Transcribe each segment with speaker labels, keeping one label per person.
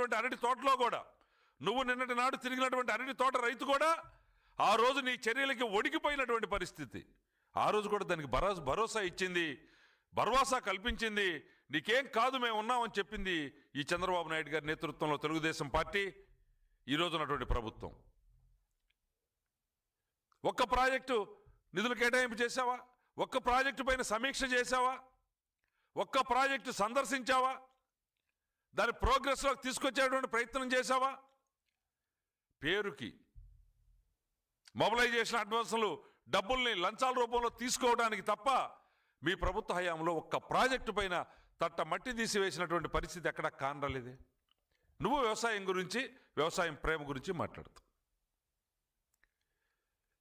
Speaker 1: తిరిగినటువంటి అరటి తోటలో కూడా నువ్వు నిన్నటి నాడు తిరిగినటువంటి అరటి తోట రైతు కూడా ఆ రోజు నీ చర్యలకి ఒడిగిపోయినటువంటి పరిస్థితి. ఆ రోజు కూడా దానికి భరోసా భరోసా ఇచ్చింది భరోసా కల్పించింది నీకేం కాదు మేము ఉన్నామని చెప్పింది ఈ చంద్రబాబు నాయుడు గారి నేతృత్వంలో తెలుగుదేశం పార్టీ ఈ ఉన్నటువంటి ప్రభుత్వం. ఒక్క ప్రాజెక్టు నిధులు కేటాయింపు చేశావా? ఒక్క ప్రాజెక్టు పైన సమీక్ష చేశావా? ఒక్క ప్రాజెక్టు సందర్శించావా? దాని ప్రోగ్రెస్లోకి తీసుకొచ్చేటువంటి ప్రయత్నం చేశావా? పేరుకి మొబలైజేషన్ అడ్వాన్సులు డబ్బుల్ని లంచాల రూపంలో తీసుకోవడానికి తప్ప మీ ప్రభుత్వ హయాంలో ఒక్క ప్రాజెక్టు పైన తట్ట మట్టి తీసివేసినటువంటి పరిస్థితి ఎక్కడ కానరాలేదే. నువ్వు వ్యవసాయం గురించి వ్యవసాయం ప్రేమ గురించి మాట్లాడుతావు.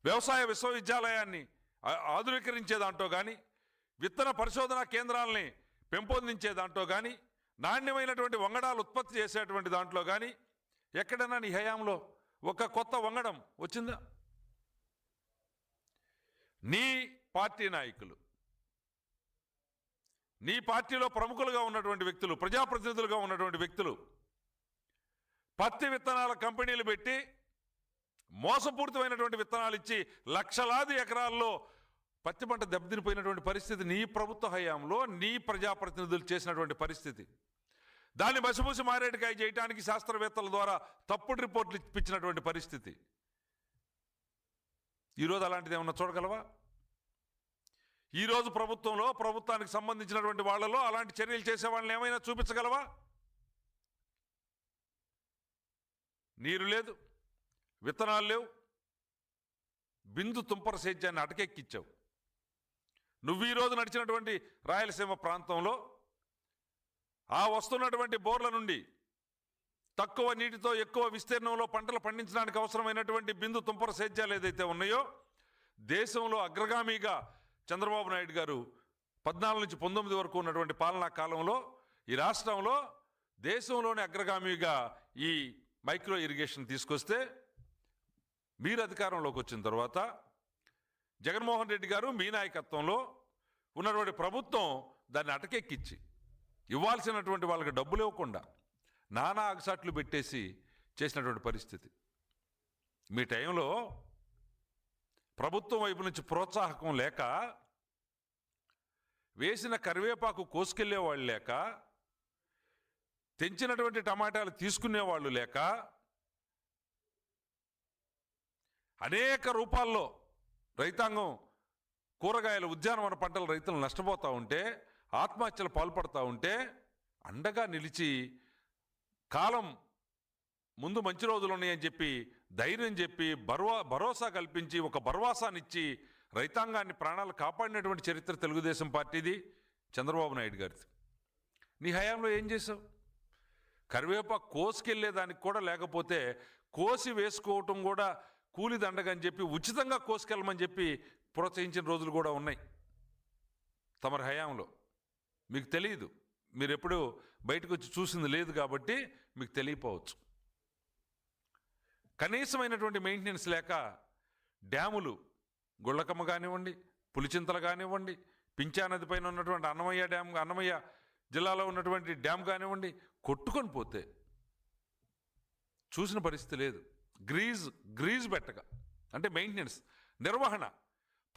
Speaker 1: వ్యవసాయ విశ్వవిద్యాలయాన్ని ఆ- ఆధునీకరించే దాంట్లో కానీ విత్తన పరిశోధనా కేంద్రాలని పెంపొందించే దాంట్లో కానీ నాణ్యమైనటువంటి వంగడాలు ఉత్పత్తి చేసేటువంటి దాంట్లో కానీ ఎక్కడైనా నీ హయాంలో ఒక కొత్త వంగడం వచ్చిందా? నీ పార్టీ నాయకులు నీ పార్టీలో ప్రముఖులుగా ఉన్నటువంటి వ్యక్తులు ప్రజాప్రతినిధులుగా ఉన్నటువంటి వ్యక్తులు పత్తి విత్తనాల కంపెనీలు పెట్టి మోసపూరితమైనటువంటి విత్తనాలు ఇచ్చి లక్షలాది ఎకరాల్లో పత్తి పంట దెబ్బతినిపోయినటువంటి పరిస్థితి నీ ప్రభుత్వ హయాంలో నీ ప్రజాప్రతినిధులు చేసినటువంటి పరిస్థితి. దాన్ని బసిబూసి మారేడుకాయ చేయడానికి శాస్త్రవేత్తల ద్వారా తప్పుడు రిపోర్ట్లు ఇప్పించినటువంటి పరిస్థితి. ఈరోజు అలాంటిది ఏమన్నా చూడగలవా? ఈరోజు ప్రభుత్వంలో ప్రభుత్వానికి సంబంధించినటువంటి వాళ్ళలో అలాంటి చర్యలు చేసే వాళ్ళని ఏమైనా చూపించగలవా? నీరు లేదు విత్తనాలు లేవు బిందు తుంపర సేద్యాన్ని అటకెక్కిచ్చావు. నువ్వు ఈరోజు నడిచినటువంటి రాయలసీమ ప్రాంతంలో ఆ వస్తున్నటువంటి బోర్ల నుండి తక్కువ నీటితో ఎక్కువ విస్తీర్ణంలో పంటలు పండించడానికి అవసరమైనటువంటి బిందు తుంపర సేద్యాలు ఏదైతే ఉన్నాయో దేశంలో అగ్రగామిగా చంద్రబాబు నాయుడు గారు పద్నాలుగు నుంచి పంతొమ్మిది వరకు ఉన్నటువంటి పాలనా కాలంలో ఈ రాష్ట్రంలో దేశంలోని అగ్రగామిగా ఈ మైక్రో ఇరిగేషన్ తీసుకొస్తే మీరు అధికారంలోకి వచ్చిన తర్వాత జగన్మోహన్ రెడ్డి గారు మీ నాయకత్వంలో ఉన్నటువంటి ప్రభుత్వం దాన్ని అటకెక్కిచ్చి ఇవ్వాల్సినటువంటి వాళ్ళకి డబ్బులు ఇవ్వకుండా నానా అగసాట్లు పెట్టేసి చేసినటువంటి పరిస్థితి. మీ టైంలో ప్రభుత్వం వైపు నుంచి ప్రోత్సాహకం లేక వేసిన కరివేపాకు కోసుకెళ్ళేవాళ్ళు లేక తెంచినటువంటి టమాటాలు తీసుకునేవాళ్ళు లేక అనేక రూపాల్లో రైతాంగం కూరగాయల ఉద్యానవన పంటల రైతులు నష్టపోతూ ఉంటే ఆత్మహత్యలు పాల్పడుతూ ఉంటే అండగా నిలిచి కాలం ముందు మంచి రోజులు ఉన్నాయని చెప్పి ధైర్యం చెప్పి భరవా భరోసా కల్పించి ఒక భరోసానిచ్చి రైతాంగాన్ని ప్రాణాలు కాపాడినటువంటి చరిత్ర తెలుగుదేశం పార్టీది చంద్రబాబు నాయుడు గారిది. నీ హయాంలో ఏం చేసావు కరివేపాకు కోసుకెళ్ళేదానికి కూడా లేకపోతే కోసి వేసుకోవటం కూడా కూలి దండగని చెప్పి ఉచితంగా కోసుకెళ్ళమని చెప్పి ప్రోత్సహించిన రోజులు కూడా ఉన్నాయి తమరి హయాంలో. మీకు తెలియదు మీరు ఎప్పుడు బయటకు వచ్చి చూసింది లేదు కాబట్టి మీకు తెలియపోవచ్చు. కనీసమైనటువంటి మెయింటెనెన్స్ లేక డ్యాములు గుళ్ళకమ్మ కానివ్వండి పులిచింతలు కానివ్వండి పించా నది పైన ఉన్నటువంటి అన్నమయ్య డ్యామ్ అన్నమయ్య జిల్లాలో ఉన్నటువంటి డ్యామ్ కానివ్వండి కొట్టుకొని పోతే చూసిన పరిస్థితి లేదు. గ్రీజ్ గ్రీజ్ పెట్టక. అంటే మెయింటెనెన్స్ నిర్వహణ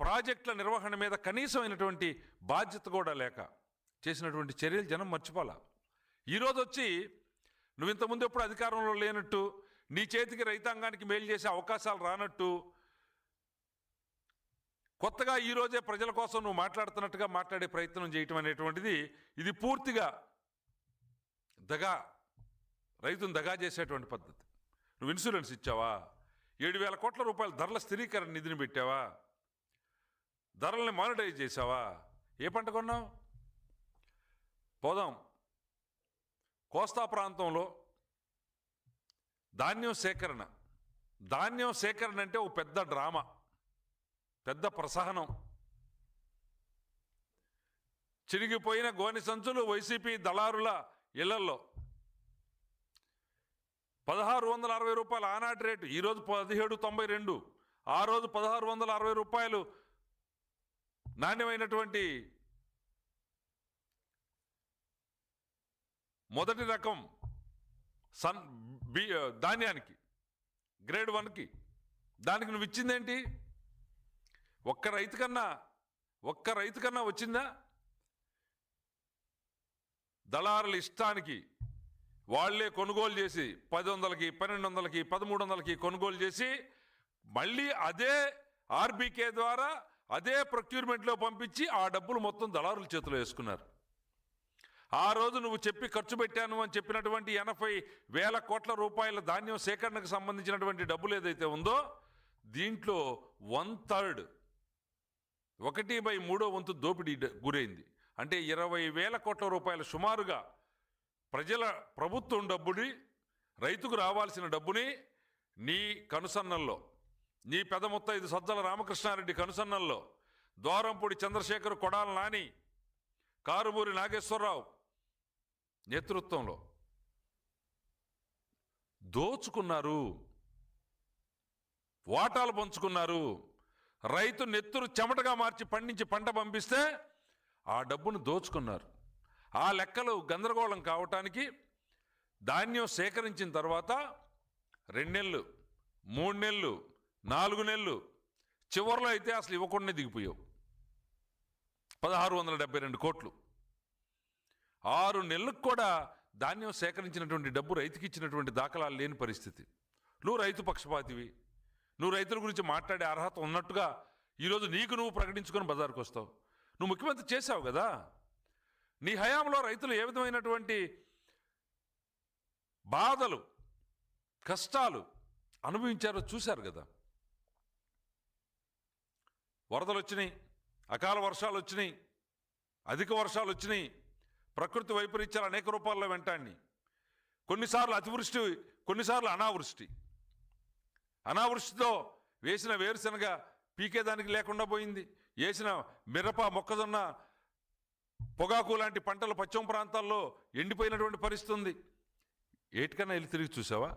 Speaker 1: ప్రాజెక్టుల నిర్వహణ మీద కనీసమైనటువంటి బాధ్యత కూడా లేక చేసినటువంటి చర్యలు జనం మర్చిపోలా. ఈరోజు వచ్చి నువ్వు ఇంతకుముందు ఎప్పుడు అధికారంలో లేనట్టు నీ చేతికి రైతాంగానికి మేలు చేసే అవకాశాలు రానట్టు కొత్తగా ఈరోజే ప్రజల కోసం నువ్వు మాట్లాడుతున్నట్టుగా మాట్లాడే ప్రయత్నం చేయటం అనేటువంటిది ఇది పూర్తిగా దగా రైతును దగా చేసేటువంటి పద్ధతి. నువ్వు ఇన్సూరెన్స్ ఇచ్చావా? ఏడు వేల కోట్ల రూపాయల ధరల స్థిరీకరణ నిధిని పెట్టావా? ధరల్ని మానిటైజ్ చేసావా ఏ పంట కొన్నావు? పోదాం. కోస్తా ప్రాంతంలో ధాన్యం సేకరణ. ధాన్యం సేకరణ అంటే ఒక పెద్ద డ్రామా. పెద్ద ప్రసహనం. చిరిగిపోయిన గోని సంచులు వైసీపీ దళారుల ఇళ్ళల్లో. పదహారు వందల అరవై రూపాయలు ఆనాటి రేటు ఈరోజు పదిహేడు తొంభై రెండు. ఆ రోజు పదహారు వందల అరవై రూపాయలు నాణ్యమైనటువంటి మొదటి రకం సన్ బి ధాన్యానికి గ్రేడ్ వన్కి. దానికి నువ్వు ఇచ్చిందేంటి? ఒక్క రైతు కన్నా ఒక్క రైతు కన్నా వచ్చిందా? దళారుల ఇష్టానికి వాళ్ళే కొనుగోలు చేసి పది వందలకి పన్నెండు వందలకి పదమూడు వందలకి కొనుగోలు చేసి మళ్ళీ అదే ఆర్బీకే ద్వారా అదే ప్రొక్యూర్మెంట్లో పంపించి ఆ డబ్బులు మొత్తం దళారుల చేతిలో వేసుకున్నారు. ఆ రోజు నువ్వు చెప్పి ఖర్చు పెట్టాను అని చెప్పినటువంటి ఎనభై వేల కోట్ల రూపాయల ధాన్యం సేకరణకు సంబంధించినటువంటి డబ్బులు ఏదైతే ఉందో దీంట్లో వన్ థర్డ్ ఒకటి బై మూడో వంతు దోపిడీ గురైంది. అంటే ఇరవై వేల కోట్ల రూపాయలు సుమారుగా ప్రజల ప్రభుత్వం డబ్బుని రైతుకు రావాల్సిన డబ్బుని నీ కనుసన్నల్లో నీ పెద ముత్తైదు సజ్జల రామకృష్ణారెడ్డి కనుసన్నల్లో ద్వారంపూడి చంద్రశేఖర్ కొడాల నాని కారుమూరి నాగేశ్వరరావు నేతృత్వంలో. దోచుకున్నారు. వాటాలు పంచుకున్నారు. రైతు నెత్తురు చెమటగా మార్చి పండించి పంట పంపిస్తే ఆ డబ్బును దోచుకున్నారు. ఆ లెక్కలు గందరగోళం కావటానికి ధాన్యం సేకరించిన తర్వాత రెండు నెలలు మూడు నెలలు నాలుగు నెలలు చివరిలో అయితే అసలు ఇవ్వకుండానే దిగిపోయావు. పదహారు వందల డెబ్బై రెండు కోట్లు. ఆరు నెలలకు కూడా ధాన్యం సేకరించినటువంటి డబ్బు రైతుకి ఇచ్చినటువంటి దాఖలాలు లేని పరిస్థితి. నువ్వు రైతు పక్షపాతివి. నువ్వు రైతుల గురించి మాట్లాడే అర్హత ఉన్నట్టుగా ఈరోజు నీకు నువ్వు ప్రకటించుకొని బజారుకు వస్తావు. నువ్వు ముఖ్యమంత్రి చేశావు కదా. నీ హయాంలో రైతులు ఏ విధమైనటువంటి బాధలు కష్టాలు అనుభవించారో చూశారు కదా. వరదలు వచ్చినాయి అకాల వర్షాలు వచ్చినాయి అధిక వర్షాలు వచ్చినాయి ప్రకృతి వైపరీత్యాలు అనేక రూపాల్లో వెంటాన్ని కొన్నిసార్లు అతివృష్టి కొన్నిసార్లు అనావృష్టి. అనావృష్టితో వేసిన వేరుశనగ పీకేదానికి లేకుండా పోయింది. వేసిన మిరప మొక్కజొన్న పొగాకు లాంటి పంటలు పశ్చిమ ప్రాంతాల్లో ఎండిపోయినటువంటి పరిస్థితి ఉంది. ఏటికన్నా వెళ్ళి తిరిగి చూసావా?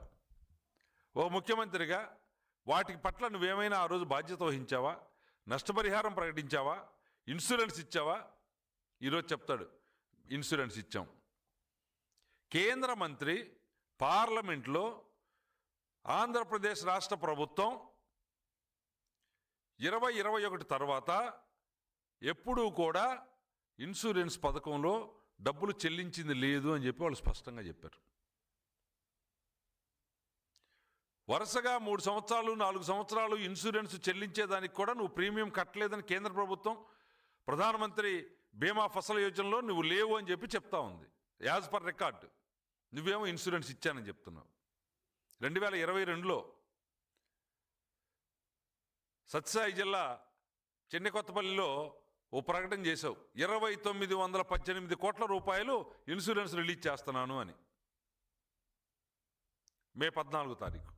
Speaker 1: ఓ ముఖ్యమంత్రిగా వాటి పట్ల నువ్వేమైనా ఆ రోజు బాధ్యత వహించావా? నష్టపరిహారం ప్రకటించావా? ఇన్సూరెన్స్ ఇచ్చావా? ఈరోజు చెప్తాడు. ఇన్సూరెన్స్ ఇచ్చాం. కేంద్ర మంత్రి పార్లమెంట్లో ఆంధ్రప్రదేశ్ రాష్ట్ర ప్రభుత్వం ఇరవై ఇరవై ఒకటి తర్వాత ఎప్పుడూ కూడా ఇన్సూరెన్స్ పథకంలో డబ్బులు చెల్లించింది లేదు అని చెప్పి వాళ్ళు స్పష్టంగా చెప్పారు. వరుసగా మూడు సంవత్సరాలు నాలుగు సంవత్సరాలు ఇన్సూరెన్స్ చెల్లించేదానికి కూడా నువ్వు ప్రీమియం కట్టలేదని కేంద్ర ప్రభుత్వం ప్రధానమంత్రి బీమా ఫసల్ యోజనలో నువ్వు లేవు అని చెప్పి చెప్తా ఉంది. As per record. నువ్వేమో ఇన్సూరెన్స్ ఇచ్చానని చెప్తున్నావు. రెండు వేల ఇరవై రెండులో సత్యసాయి జిల్లా చెన్నై కొత్తపల్లిలో ఓ ప్రకటన చేశావు. ఇరవై తొమ్మిది వందల పద్దెనిమిది కోట్ల రూపాయలు ఇన్సూరెన్స్ రిలీజ్ చేస్తున్నాను అని. మే పద్నాలుగో తారీఖు.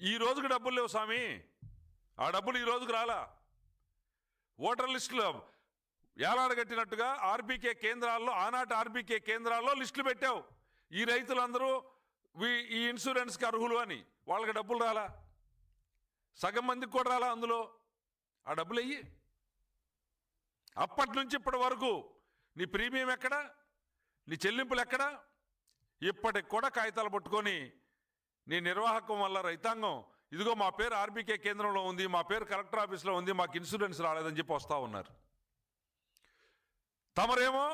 Speaker 1: ఈ రోజుకి డబ్బులు లేవు స్వామి. ఆ డబ్బులు ఈ రోజుకి రాలా. ఓటర్ లిస్టులో ఏలాడగట్టినట్టుగా ఆర్బీకే కేంద్రాల్లో ఆనాటి ఆర్బీకే కేంద్రాల్లో లిస్టులు పెట్టావు. ఈ రైతులందరూ ఈ ఇన్సూరెన్స్కి అర్హులు అని. వాళ్ళకి డబ్బులు రాలా? సగం మందికి కూడా రాలా అందులో? ఆ డబ్బులు అయ్యి అప్పటి నుంచి ఇప్పటి వరకు నీ ప్రీమియం ఎక్కడా? నీ చెల్లింపులు ఎక్కడా? ఇప్పటికి కూడా కాగితాలు పట్టుకొని నీ నిర్వాహకం వల్ల రైతాంగం ఇదిగో మా పేరు ఆర్బీకే కేంద్రంలో ఉంది మా పేరు కలెక్టర్ ఆఫీస్లో ఉంది మాకు ఇన్సూరెన్స్ రాలేదని చెప్పి వస్తూ ఉన్నారు. తమరేమో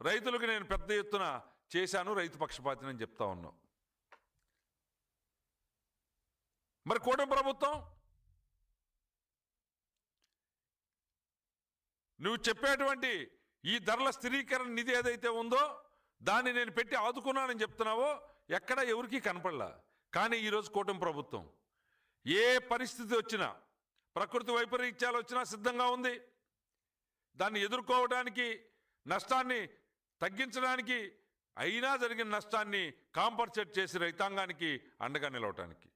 Speaker 1: రైతులకు నేను పెద్ద ఎత్తున చేశాను రైతు పక్షపాతిని అని చెప్తా ఉన్నాం. మరి కూటమి ప్రభుత్వం? నువ్వు చెప్పేటువంటి ఈ ధరల స్థిరీకరణ నిధి ఏదైతే ఉందో దాన్ని నేను పెట్టి ఆదుకున్నానని చెప్తున్నావో ఎక్కడ ఎవరికీ కనపడలా. కానీ ఈరోజు కూటమి ప్రభుత్వం ఏ పరిస్థితి వచ్చినా ప్రకృతి వైపరీత్యాలు వచ్చినా సిద్ధంగా ఉంది. దాన్ని ఎదుర్కోవడానికి నష్టాన్ని తగ్గించడానికి అయినా జరిగిన నష్టాన్ని కాంపన్సేట్ చేసి రైతాంగానికి అండగా నిలవటానికి.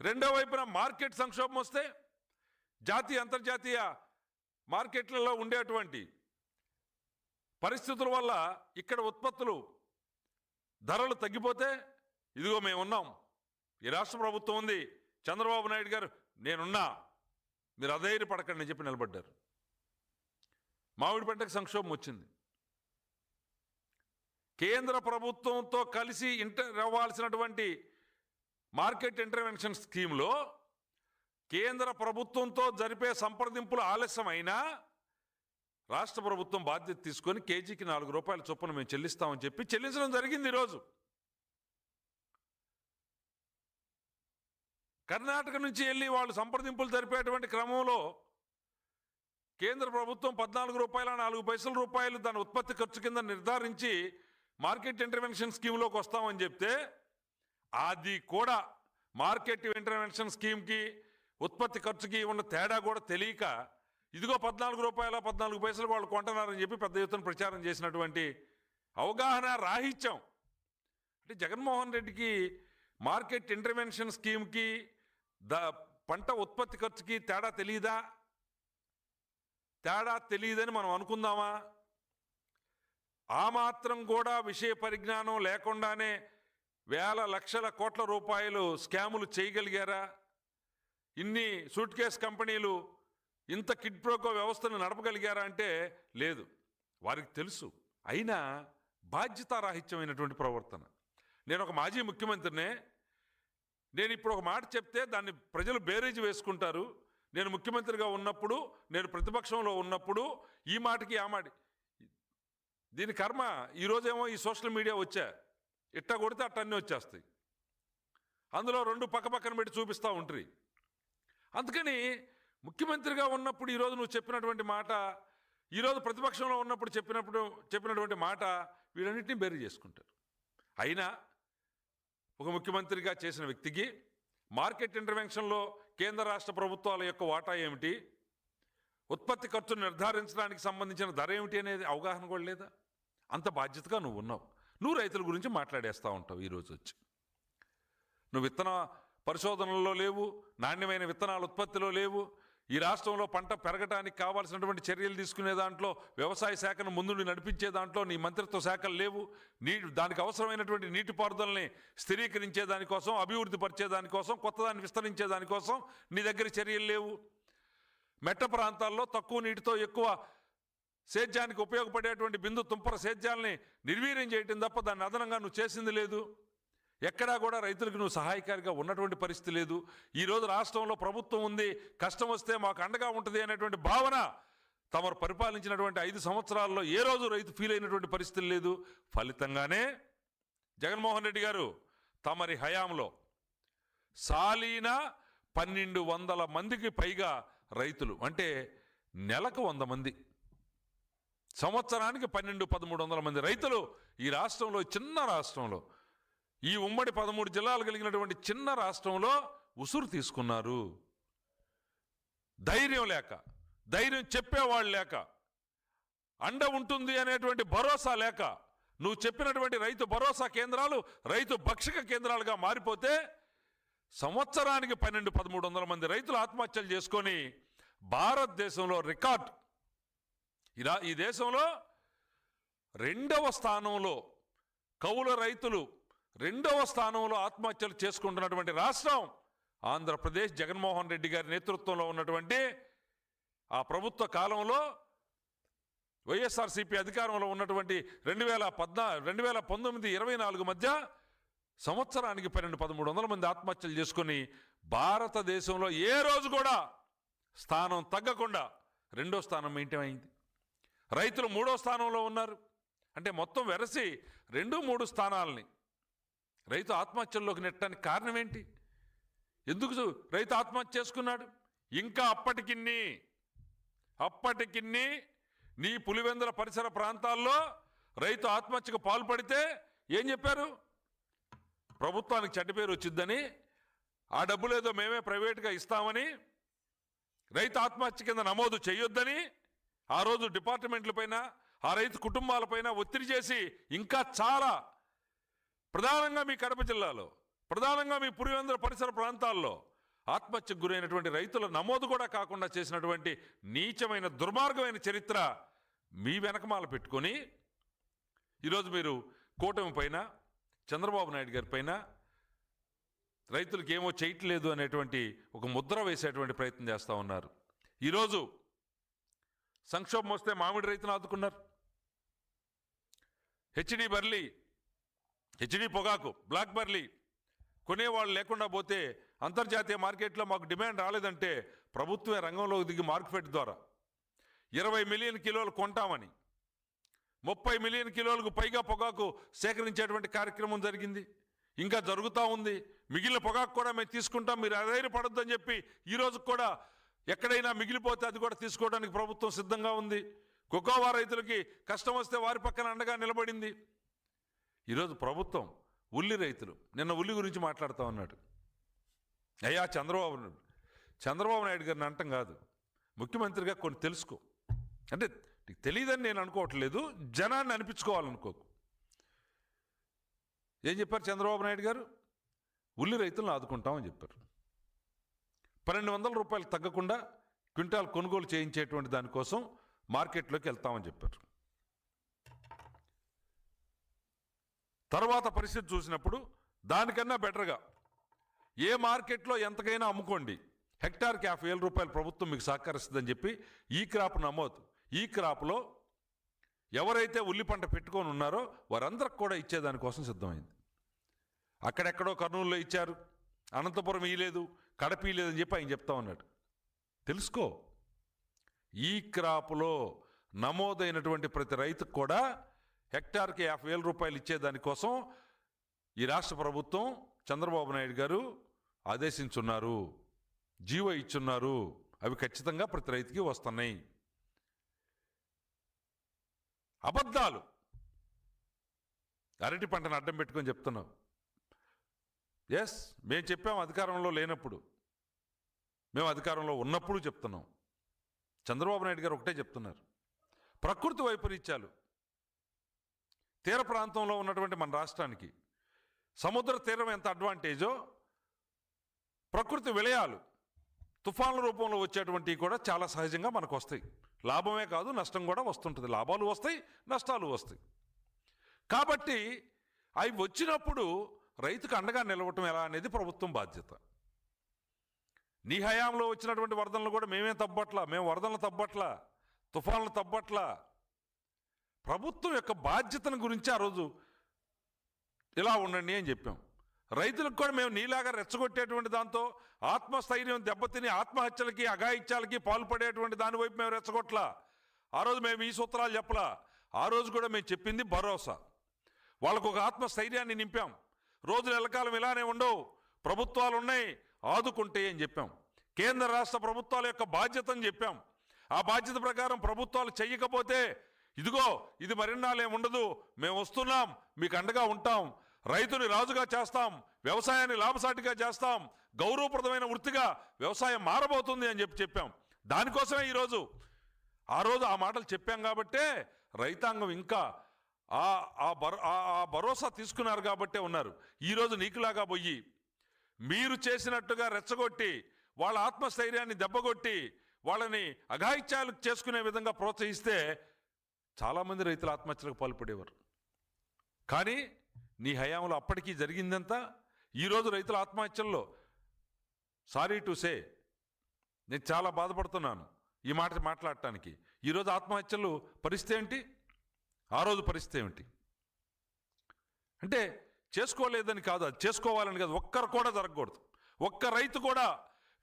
Speaker 1: రెండో వైపున మార్కెట్ సంక్షోభం వస్తే జాతీయ అంతర్జాతీయ మార్కెట్లలో ఉండేటువంటి పరిస్థితుల వల్ల ఇక్కడ ఉత్పత్తులు ధరలు తగ్గిపోతే ఇదిగో మేము ఉన్నాం ఈ రాష్ట్ర ప్రభుత్వం ఉంది. చంద్రబాబు నాయుడు గారు నేనున్నా. మీరు అధైర్య పడకండి అని చెప్పి నిలబడ్డారు. మామిడి పంటకు సంక్షోభం వచ్చింది. కేంద్ర ప్రభుత్వంతో కలిసి ఇంటర్ అవ్వాల్సినటువంటి మార్కెట్ ఇంటర్వెన్షన్ స్కీమ్లో కేంద్ర ప్రభుత్వంతో జరిపే సంప్రదింపులు ఆలస్యమైనా రాష్ట్ర ప్రభుత్వం బాధ్యత తీసుకొని కేజీకి నాలుగు రూపాయల చొప్పున మేము చెల్లిస్తామని చెప్పి చెల్లించడం జరిగింది ఈరోజు. కర్ణాటక నుంచి వెళ్ళి వాళ్ళు సంప్రదింపులు జరిపేటువంటి క్రమంలో కేంద్ర ప్రభుత్వం పద్నాలుగు రూపాయల నాలుగు పైసల రూపాయలు దాని ఉత్పత్తి ఖర్చు కింద నిర్ధారించి మార్కెట్ ఇంటర్వెన్షన్ స్కీమ్లోకి వస్తామని చెప్తే అది కూడా మార్కెట్ ఇంటర్వెన్షన్ స్కీమ్కి ఉత్పత్తి ఖర్చుకి ఉన్న తేడా కూడా తెలియక ఇదిగో పద్నాలుగు రూపాయల పద్నాలుగు పైసలు వాళ్ళు కొంటున్నారని చెప్పి పెద్ద ఎత్తున ప్రచారం చేసినటువంటి అవగాహన రాహిత్యం. అంటే జగన్మోహన్ రెడ్డికి మార్కెట్ ఇంటర్వెన్షన్ స్కీమ్కి ద పంట ఉత్పత్తి ఖర్చుకి తేడా తెలియదా తేడా తెలియదని మనం అనుకుందామా? ఆ మాత్రం కూడా విషయ పరిజ్ఞానం లేకుండానే వేల లక్షల కోట్ల రూపాయలు స్కాములు చేయగలిగారా? ఇన్ని సూట్ కేస్ కంపెనీలు ఇంత కిడ్ ప్రోకో వ్యవస్థను నడపగలిగారా అంటే లేదు. వారికి తెలుసు. అయినా బాధ్యతారాహిత్యమైనటువంటి ప్రవర్తన. నేను ఒక మాజీ ముఖ్యమంత్రినే నేను ఇప్పుడు ఒక మాట చెప్తే దాన్ని ప్రజలు బేరేజ్ వేసుకుంటారు. నేను ముఖ్యమంత్రిగా ఉన్నప్పుడు నేను ప్రతిపక్షంలో ఉన్నప్పుడు ఈ మాటకి ఆ మాట దీని కర్మ ఈరోజేమో ఈ సోషల్ మీడియా వచ్చా? ఇట్టా కొడితే అట్టన్నీ వచ్చేస్తాయి. అందులో రెండు పక్క పక్కన పెట్టి చూపిస్తూ ఉంటారు. అందుకని ముఖ్యమంత్రిగా ఉన్నప్పుడు ఈరోజు నువ్వు చెప్పినటువంటి మాట ఈరోజు ప్రతిపక్షంలో ఉన్నప్పుడు చెప్పినప్పుడు చెప్పినటువంటి మాట వీడన్నింటినీ బేరీ చేసుకుంటారు. అయినా ఒక ముఖ్యమంత్రిగా చేసిన వ్యక్తికి మార్కెట్ ఇంటర్వెన్షన్లో కేంద్ర రాష్ట్ర ప్రభుత్వాల యొక్క వాటా ఏమిటి? ఉత్పత్తి ఖర్చును నిర్ధారించడానికి సంబంధించిన ధర ఏమిటి అనేది అవగాహన కూడా లేదా? అంత బాధ్యతగా నువ్వు ఉన్నావు. నువ్వు రైతుల గురించి మాట్లాడేస్తూ ఉంటావు ఈరోజు వచ్చి. నువ్వు విత్తన పరిశోధనలో లేవు నాణ్యమైన విత్తనాల ఉత్పత్తిలో లేవు ఈ రాష్ట్రంలో పంట పెరగడానికి కావాల్సినటువంటి చర్యలు తీసుకునే దాంట్లో వ్యవసాయ శాఖను ముందుండి నడిపించే దాంట్లో నీ మంత్రిత్వ శాఖలు లేవు. నీ దానికి అవసరమైనటువంటి నీటిపారుదలని స్థిరీకరించే దానికోసం అభివృద్ధి పరిచే దానికోసం కొత్తదాన్ని విస్తరించే దానికోసం నీ దగ్గర చర్యలు లేవు. మెట్ట ప్రాంతాల్లో తక్కువ నీటితో ఎక్కువ సేద్యానికి ఉపయోగపడేటువంటి బిందు తుంపర సేద్యాల్ని నిర్వీర్యం చేయటం తప్ప దాన్ని అదనంగా నువ్వు చేసింది లేదు. ఎక్కడా కూడా రైతులకు నువ్వు సహాయకారిగా ఉన్నటువంటి పరిస్థితి లేదు. ఈరోజు రాష్ట్రంలో ప్రభుత్వం ఉంది కష్టం వస్తే మాకు అండగా ఉంటుంది అనేటువంటి భావన తమరు పరిపాలించినటువంటి ఐదు సంవత్సరాల్లో ఏ రోజు రైతు ఫీల్ అయినటువంటి పరిస్థితి లేదు. ఫలితంగానే జగన్మోహన్ రెడ్డి గారు తమరి హయాంలో సాలీన పన్నెండు వందల మందికి పైగా రైతులు అంటే నెలకు వంద మంది సంవత్సరానికి పన్నెండు పదమూడు వందల మంది రైతులు ఈ రాష్ట్రంలో చిన్న రాష్ట్రంలో ఈ ఉమ్మడి పదమూడు జిల్లాలు కలిగినటువంటి చిన్న రాష్ట్రంలో ఉసురు తీసుకున్నారు. ధైర్యం లేక ధైర్యం చెప్పేవాళ్ళు లేక అండ ఉంటుంది అనేటువంటి భరోసా లేక నువ్వు చెప్పినటువంటి రైతు భరోసా కేంద్రాలు రైతు భక్షక కేంద్రాలుగా మారిపోతే సంవత్సరానికి పన్నెండు పదమూడు వందల మంది రైతులు ఆత్మహత్యలు చేసుకొని భారతదేశంలో రికార్డ్. ఇలా ఈ దేశంలో రెండవ స్థానంలో కౌల రైతులు రెండవ స్థానంలో ఆత్మహత్యలు చేసుకుంటున్నటువంటి రాష్ట్రం ఆంధ్రప్రదేశ్ జగన్మోహన్ రెడ్డి గారి నేతృత్వంలో ఉన్నటువంటి ఆ ప్రభుత్వ కాలంలో వైఎస్ఆర్సీపీ అధికారంలో ఉన్నటువంటి రెండు వేల పద్నా రెండు వేల పంతొమ్మిది ఇరవై నాలుగు మధ్య సంవత్సరానికి పన్నెండు పదమూడు వందల మంది ఆత్మహత్యలు చేసుకుని భారతదేశంలో ఏ రోజు కూడా స్థానం తగ్గకుండా రెండో స్థానం మెయింటైన్ అయింది. రైతులు మూడో స్థానంలో ఉన్నారు. అంటే మొత్తం వెరసి రెండు మూడు స్థానాలని రైతు ఆత్మహత్యల్లోకి నెట్టడానికి కారణం ఏంటి? ఎందుకు రైతు ఆత్మహత్య చేసుకున్నాడు? ఇంకా అప్పటికిన్ని అప్పటికిన్ని నీ పులివెందుల పరిసర ప్రాంతాల్లో రైతు ఆత్మహత్యకు పాల్పడితే ఏం చెప్పారు? ప్రభుత్వానికి చెడ్డ పేరు వచ్చిద్దని ఆ డబ్బులేదో మేమే ప్రైవేట్గా ఇస్తామని రైతు ఆత్మహత్య కింద నమోదు చేయొద్దని ఆ రోజు డిపార్ట్మెంట్లపైన ఆ రైతు కుటుంబాలపైన ఒత్తిడి చేసి ఇంకా చాలా ప్రధానంగా మీ కడప జిల్లాలో ప్రధానంగా మీ పురివేంద్ర పరిసర ప్రాంతాల్లో ఆత్మహత్యకు గురైనటువంటి రైతుల నమోదు కూడా కాకుండా చేసినటువంటి నీచమైన దుర్మార్గమైన చరిత్ర మీ వెనకమాల పెట్టుకొని ఈరోజు మీరు కూటమి పైన చంద్రబాబు నాయుడు గారి పైన రైతులకు ఏమో చేయట్లేదు అనేటువంటి ఒక ముద్ర వేసేటువంటి ప్రయత్నం చేస్తూ ఉన్నారు. ఈరోజు సంక్షోభం వస్తే మామిడి రైతును ఆదుకున్నారు. హెచ్డి బర్లీ హెచ్డి పొగాకు బ్లాక్ బర్లీ కొనేవాళ్ళు లేకుండా పోతే అంతర్జాతీయ మార్కెట్లో మాకు డిమాండ్ రాలేదంటే ప్రభుత్వమే రంగంలోకి దిగి మార్కెట్ ద్వారా. ఇరవై మిలియన్ కిలోలు కొంటామని. ముప్పై మిలియన్ కిలోలకు పైగా పొగాకు సేకరించేటువంటి కార్యక్రమం జరిగింది. ఇంకా జరుగుతూ ఉంది. మిగిలిన పొగాకు కూడా మేము తీసుకుంటాం. మీరు అధైర్యపడొద్దని చెప్పి ఈ కూడా ఎక్కడైనా మిగిలిపోతే అది కూడా తీసుకోవడానికి ప్రభుత్వం సిద్ధంగా ఉంది. కొకోవా రైతులకి కష్టం వస్తే వారి పక్కన అండగా నిలబడింది. ఈరోజు ప్రభుత్వం ఉల్లి రైతులు. నిన్న ఉల్లి గురించి మాట్లాడుతూ ఉన్నాడు. అయ్యా చంద్రబాబు నాయుడు. చంద్రబాబు నాయుడు గారిని అంటం కాదు. ముఖ్యమంత్రిగా కొన్ని తెలుసుకో. అంటే నీకు తెలియదని నేను అనుకోవట్లేదు జనాన్ని అనిపించుకోవాలనుకోకు ఏం చెప్పారు చంద్రబాబు నాయుడు గారు? ఉల్లి రైతులను ఆదుకుంటామని చెప్పారు. పన్నెండు వందల రూపాయలు తగ్గకుండా క్వింటాల్ కొనుగోలు చేయించేటువంటి దానికోసం మార్కెట్లోకి వెళ్తామని చెప్పారు. తర్వాత పరిస్థితి చూసినప్పుడు దానికన్నా బెటర్గా ఏ మార్కెట్లో ఎంతకైనా అమ్ముకోండి. హెక్టార్కి యాభై వేల రూపాయలు ప్రభుత్వం మీకు సహకరిస్తుందని చెప్పి ఈ క్రాప్ నమోదు. ఈ క్రాప్లో ఎవరైతే ఉల్లి పంట పెట్టుకొని ఉన్నారో వారందరికి కూడా ఇచ్చేదానికోసం సిద్ధమైంది. అక్కడెక్కడో కర్నూలులో ఇచ్చారు. అనంతపురం ఇయ్యలేదు కడప లేదని చెప్పి ఆయన చెప్తా ఉన్నాడు. తెలుసుకో ఈ క్రాప్లో నమోదైనటువంటి ప్రతి రైతుకు కూడా హెక్టార్కి యాభై వేల రూపాయలు ఇచ్చేదానికోసం ఈ రాష్ట్ర ప్రభుత్వం చంద్రబాబు నాయుడు గారు ఆదేశించున్నారు. జీవో ఇచ్చున్నారు. అవి ఖచ్చితంగా ప్రతి రైతుకి వస్తున్నాయి. అబద్ధాలు. అరటి పంటను అడ్డం పెట్టుకొని చెప్తున్నావు. ఎస్ మేము చెప్పాము అధికారంలో లేనప్పుడు. మేము అధికారంలో ఉన్నప్పుడు చెప్తున్నాం. చంద్రబాబు నాయుడు గారు ఒకటే చెప్తున్నారు. ప్రకృతి వైపరీత్యాలు. తీర ప్రాంతంలో ఉన్నటువంటి మన రాష్ట్రానికి సముద్ర తీరం ఎంత అడ్వాంటేజో ప్రకృతి విలయాలు తుఫాన్ల రూపంలో వచ్చేటువంటివి కూడా చాలా సహజంగా మనకు వస్తాయి. లాభమే కాదు నష్టం కూడా వస్తుంటుంది. లాభాలు వస్తాయి నష్టాలు వస్తాయి. కాబట్టి అవి వచ్చినప్పుడు రైతుకు అండగా నిలవటం ఎలా అనేది ప్రభుత్వం బాధ్యత. నీ హయాంలో వచ్చినటువంటి వరదలను కూడా మేమే తప్పట్లా మేము వరదలను తప్పట్లా తుఫాన్లు తప్పట్లా ప్రభుత్వం యొక్క బాధ్యతను గురించి ఆ రోజు ఇలా ఉండండి అని చెప్పాం. రైతులకు కూడా మేము నీలాగా రెచ్చగొట్టేటువంటి దాంతో ఆత్మస్థైర్యం దెబ్బతిని ఆత్మహత్యలకి అఘాయిత్యాలకి పాల్పడేటువంటి దాని వైపు మేము రెచ్చగొట్టలా ఆ రోజు మేము ఈ సూత్రాలు చెప్పలా. ఆ రోజు కూడా మేము చెప్పింది భరోసా. వాళ్ళకు ఒక ఆత్మస్థైర్యాన్ని నింపాం. రోజులు ఎల్లకాలం ఇలానే ఉండవు. ప్రభుత్వాలు ఉన్నాయి ఆదుకుంటే అని చెప్పాం. కేంద్ర రాష్ట్ర ప్రభుత్వాల యొక్క బాధ్యతని చెప్పాం. ఆ బాధ్యత ప్రకారం ప్రభుత్వాలు చెయ్యకపోతే ఇదిగో ఇది మరిన్నాళ్ళేం ఉండదు. మేము వస్తున్నాం మీకు అండగా ఉంటాం. రైతుని రాజుగా చేస్తాం వ్యవసాయాన్ని లాభసాటిగా చేస్తాం గౌరవప్రదమైన వృత్తిగా వ్యవసాయం మారబోతుంది అని చెప్పి చెప్పాం. దానికోసమే ఈరోజు ఆ రోజు ఆ మాటలు చెప్పాం కాబట్టే రైతాంగం ఇంకా ఆ ఆ భరో ఆ- ఆ భరోసా తీసుకున్నారు కాబట్టే ఉన్నారు. ఈరోజు నీకులాగా పోయి మీరు చేసినట్టుగా రెచ్చగొట్టి వాళ్ళ ఆత్మస్థైర్యాన్ని దెబ్బగొట్టి వాళ్ళని అఘాయిత్యాలు చేసుకునే విధంగా ప్రోత్సహిస్తే చాలామంది రైతులు ఆత్మహత్యలకు పాల్పడేవారు. కానీ నీ హయాంలో అప్పటికీ జరిగిందంతా ఈరోజు రైతుల ఆత్మహత్యల్లో. సారీ టు సే నేను చాలా బాధపడుతున్నాను ఈ మాట మాట్లాడటానికి. ఈరోజు ఆత్మహత్యలు పరిస్థితి ఏంటి? ఆ రోజు పరిస్థితి ఏమిటి? అంటే చేసుకోలేదని కాదు అది చేసుకోవాలని కాదు. ఒక్కరు కూడా జరగకూడదు. ఒక్క రైతు కూడా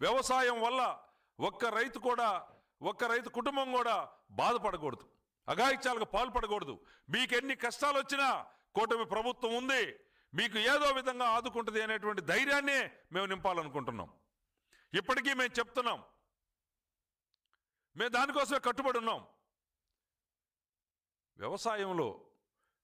Speaker 1: వ్యవసాయం వల్ల ఒక్క రైతు కూడా ఒక్క రైతు కుటుంబం కూడా బాధపడకూడదు. అఘాయిత్యాలకు పాల్పడకూడదు. మీకు ఎన్ని కష్టాలు వచ్చినా కూటమి ప్రభుత్వం ఉంది. మీకు ఏదో విధంగా ఆదుకుంటుంది అనేటువంటి ధైర్యాన్ని మేము నింపాలనుకుంటున్నాం. ఇప్పటికీ మేము చెప్తున్నాం. మేము దానికోసమే కట్టుబడి ఉన్నాం. వ్యవసాయంలో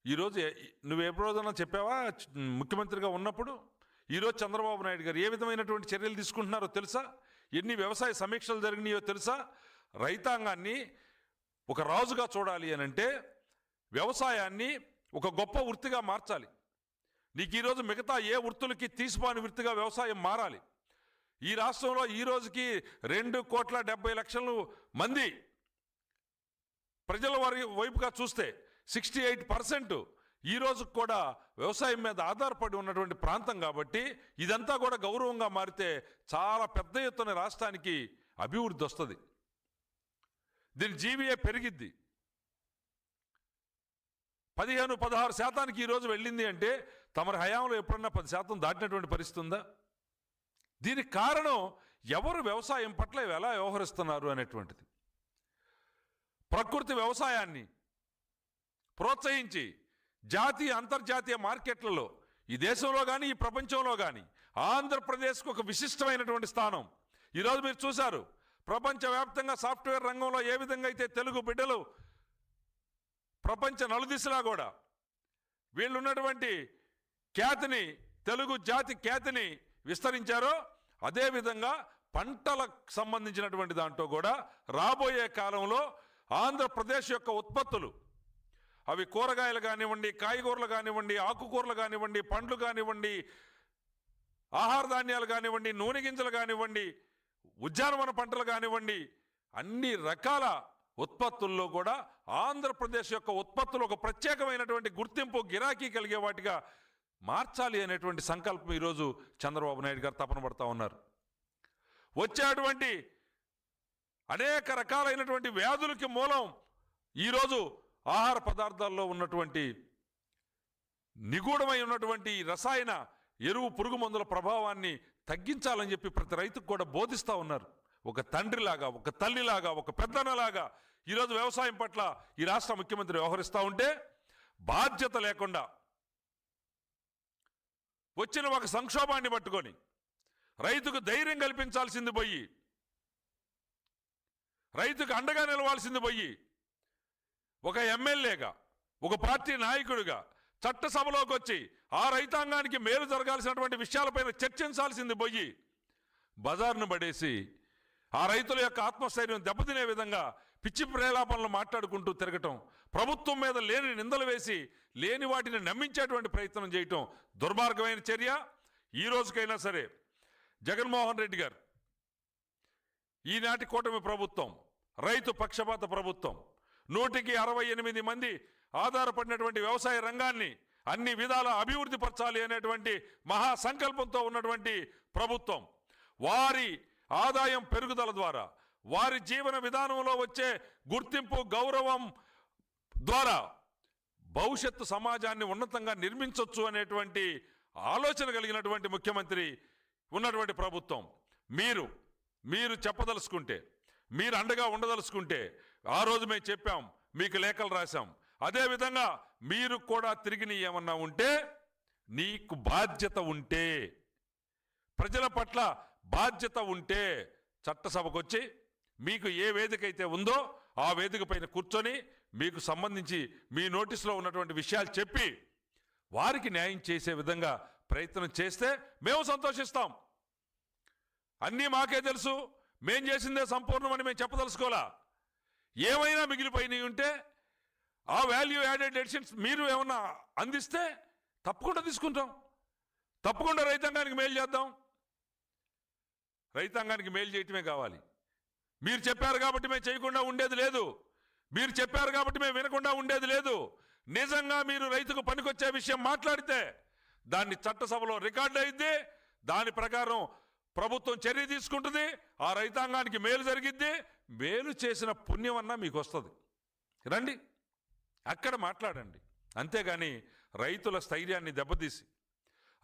Speaker 1: ఈరోజు నువ్వు ఏ రోజున చెప్పావా? ముఖ్యమంత్రిగా ఉన్నప్పుడు ఈరోజు చంద్రబాబు నాయుడు గారు ఏ విధమైనటువంటి చర్యలు తీసుకుంటున్నారో తెలుసా? ఎన్ని వ్యవసాయ సమీక్షలు జరిగినాయో తెలుసా? రైతాంగాన్ని ఒక రాజుగా చూడాలి అని అంటే వ్యవసాయాన్ని ఒక గొప్ప వృత్తిగా మార్చాలి. నీకు ఈరోజు మిగతా ఏ వృత్తులకి తీసిపోని వృత్తిగా వ్యవసాయం మారాలి? ఈ రాష్ట్రంలో ఈ రోజుకి రెండు కోట్ల డెబ్బై లక్షలు మంది ప్రజల వారి వైపుగా చూస్తే సిక్స్టీ ఎయిట్ పర్సెంట్ ఈ కూడా వ్యవసాయం మీద ఆధారపడి ఉన్నటువంటి ప్రాంతం కాబట్టి ఇదంతా కూడా గౌరవంగా మారితే చాలా పెద్ద ఎత్తున రాష్ట్రానికి అభివృద్ధి వస్తుంది. దీని జీవీఏ పెరిగిద్ది. పదిహేను పదహారు శాతానికి ఈరోజు వెళ్ళింది అంటే తమరి హయాంలో ఎప్పుడన్నా పది శాతం దాటినటువంటి పరిస్థితి ఉందా? దీనికి కారణం ఎవరు వ్యవసాయం పట్ల ఎలా వ్యవహరిస్తున్నారు అనేటువంటిది. ప్రకృతి వ్యవసాయాన్ని ప్రోత్సహించి జాతీయ అంతర్జాతీయ మార్కెట్లలో ఈ దేశంలో కానీ ఈ ప్రపంచంలో కానీ ఆంధ్రప్రదేశ్కు ఒక విశిష్టమైనటువంటి స్థానం. ఈరోజు మీరు చూశారు ప్రపంచవ్యాప్తంగా సాఫ్ట్వేర్ రంగంలో ఏ విధంగా అయితే తెలుగు బిడ్డలు ప్రపంచ నలుదిశలా కూడా వీళ్ళున్నటువంటి ఖ్యాతిని తెలుగు జాతి ఖ్యాతిని విస్తరించారో అదేవిధంగా పంటలకు సంబంధించినటువంటి దాంట్లో కూడా రాబోయే కాలంలో ఆంధ్రప్రదేశ్ యొక్క ఉత్పత్తులు అవి కూరగాయలు కానివ్వండి కాయగూరలు కానివ్వండి ఆకుకూరలు కానివ్వండి పండ్లు కానివ్వండి ఆహార ధాన్యాలు కానివ్వండి నూనె గింజలు కానివ్వండి ఉద్యానవన పంటలు కానివ్వండి అన్ని రకాల ఉత్పత్తుల్లో కూడా ఆంధ్రప్రదేశ్ యొక్క ఉత్పత్తులు ఒక ప్రత్యేకమైనటువంటి గుర్తింపు గిరాకీ కలిగే వాటిగా మార్చాలి అనేటువంటి సంకల్పం ఈరోజు చంద్రబాబు నాయుడు గారు తపన పడతా ఉన్నారు. వచ్చేటువంటి అనేక రకాలైనటువంటి వ్యాధులకి మూలం ఈరోజు ఆహార పదార్థాల్లో ఉన్నటువంటి నిగూఢమై ఉన్నటువంటి రసాయన ఎరువు పురుగు మందుల ప్రభావాన్ని తగ్గించాలని చెప్పి ప్రతి రైతుకు కూడా బోధిస్తూ ఉన్నారు. ఒక తండ్రిలాగా ఒక తల్లిలాగా ఒక పెద్దనలాగా ఈరోజు వ్యవసాయం పట్ల ఈ రాష్ట్ర ముఖ్యమంత్రి వ్యవహరిస్తూ ఉంటే బాధ్యత లేకుండా వచ్చిన ఒక సంక్షోభాన్ని పట్టుకొని రైతుకు ధైర్యం కల్పించాల్సింది పోయి రైతుకు అండగా నిలవాల్సింది పోయి ఒక ఎమ్మెల్యేగా ఒక పార్టీ నాయకుడిగా చట్టసభలోకి వచ్చి ఆ రైతాంగానికి మేలు జరగాల్సినటువంటి విషయాలపైన చర్చించాల్సింది పోయి బజార్ను పడేసి ఆ రైతుల యొక్క ఆత్మస్థైర్యం దెబ్బతినే విధంగా పిచ్చి ప్రేలాపనలు మాట్లాడుకుంటూ తిరగటం ప్రభుత్వం మీద లేని నిందలు వేసి లేని వాటిని నమ్మించేటువంటి ప్రయత్నం చేయటం దుర్మార్గమైన చర్య. ఈ రోజుకైనా సరే జగన్మోహన్ రెడ్డి గారు ఈనాటి కూటమి ప్రభుత్వం రైతు పక్షపాత ప్రభుత్వం నూటికి అరవై ఎనిమిది మంది ఆధారపడినటువంటి వ్యవసాయ రంగాన్ని అన్ని విధాల అభివృద్ధి పరచాలి అనేటువంటి మహా సంకల్పంతో ఉన్నటువంటి ప్రభుత్వం. వారి ఆదాయం పెరుగుదల ద్వారా వారి జీవన విధానంలో వచ్చే గుర్తింపు గౌరవం ద్వారా భవిష్యత్తు సమాజాన్ని ఉన్నతంగా నిర్మించవచ్చు అనేటువంటి ఆలోచన కలిగినటువంటి ముఖ్యమంత్రి ఉన్నటువంటి ప్రభుత్వం. మీరు మీరు చెప్పదలుచుకుంటే మీరు అండగా ఉండదలుచుకుంటే ఆ రోజు మేము చెప్పాం మీకు లేఖలు రాశాం. అదేవిధంగా మీరు కూడా తిరిగి ఏమన్నా ఉంటే నీకు బాధ్యత ఉంటే ప్రజల పట్ల బాధ్యత ఉంటే చట్టసభకు వచ్చి మీకు ఏ వేదిక అయితే ఉందో ఆ వేదిక పైన కూర్చొని మీకు సంబంధించి మీ నోటీసులో ఉన్నటువంటి విషయాలు చెప్పి వారికి న్యాయం చేసే విధంగా ప్రయత్నం చేస్తే మేము సంతోషిస్తాం. అన్నీ మాకే తెలుసు. మేం చేసిందే సంపూర్ణమని మేము చెప్పదలుచుకోవాలా? ఏమైనా మిగిలిపోయినాయి ఉంటే ఆ వాల్యూ యాడెడ్ ఎడిషన్స్ మీరు ఏమన్నా అందిస్తే తప్పకుండా తీసుకుంటాం. తప్పకుండా రైతాంగానికి మేలు చేద్దాం. రైతాంగానికి మేలు చేయటమే కావాలి. మీరు చెప్పారు కాబట్టి మేము చేయకుండా ఉండేది లేదు. మీరు చెప్పారు కాబట్టి మేము వినకుండా ఉండేది లేదు. నిజంగా మీరు రైతుకు పనికొచ్చే విషయం మాట్లాడితే దాన్ని చట్టసభలో రికార్డు అయింది దాని ప్రకారం ప్రభుత్వం చర్య తీసుకుంటుంది. ఆ రైతాంగానికి మేలు జరిగిద్ది. మేలు చేసిన పుణ్యం అన్నా మీకు వస్తుంది. రండి. అక్కడ మాట్లాడండి. అంతేగాని రైతుల స్థైర్యాన్ని దెబ్బతీసి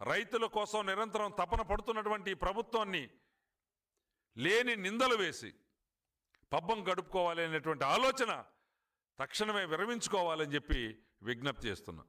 Speaker 1: రైతుల కోసం నిరంతరం తపన పడుతున్నటువంటి ఈ ప్రభుత్వాన్ని లేని నిందలు వేసి పబ్బం గడుపుకోవాలి అనేటువంటి ఆలోచన తక్షణమే విరమించుకోవాలని చెప్పి విజ్ఞప్తి చేస్తున్నా.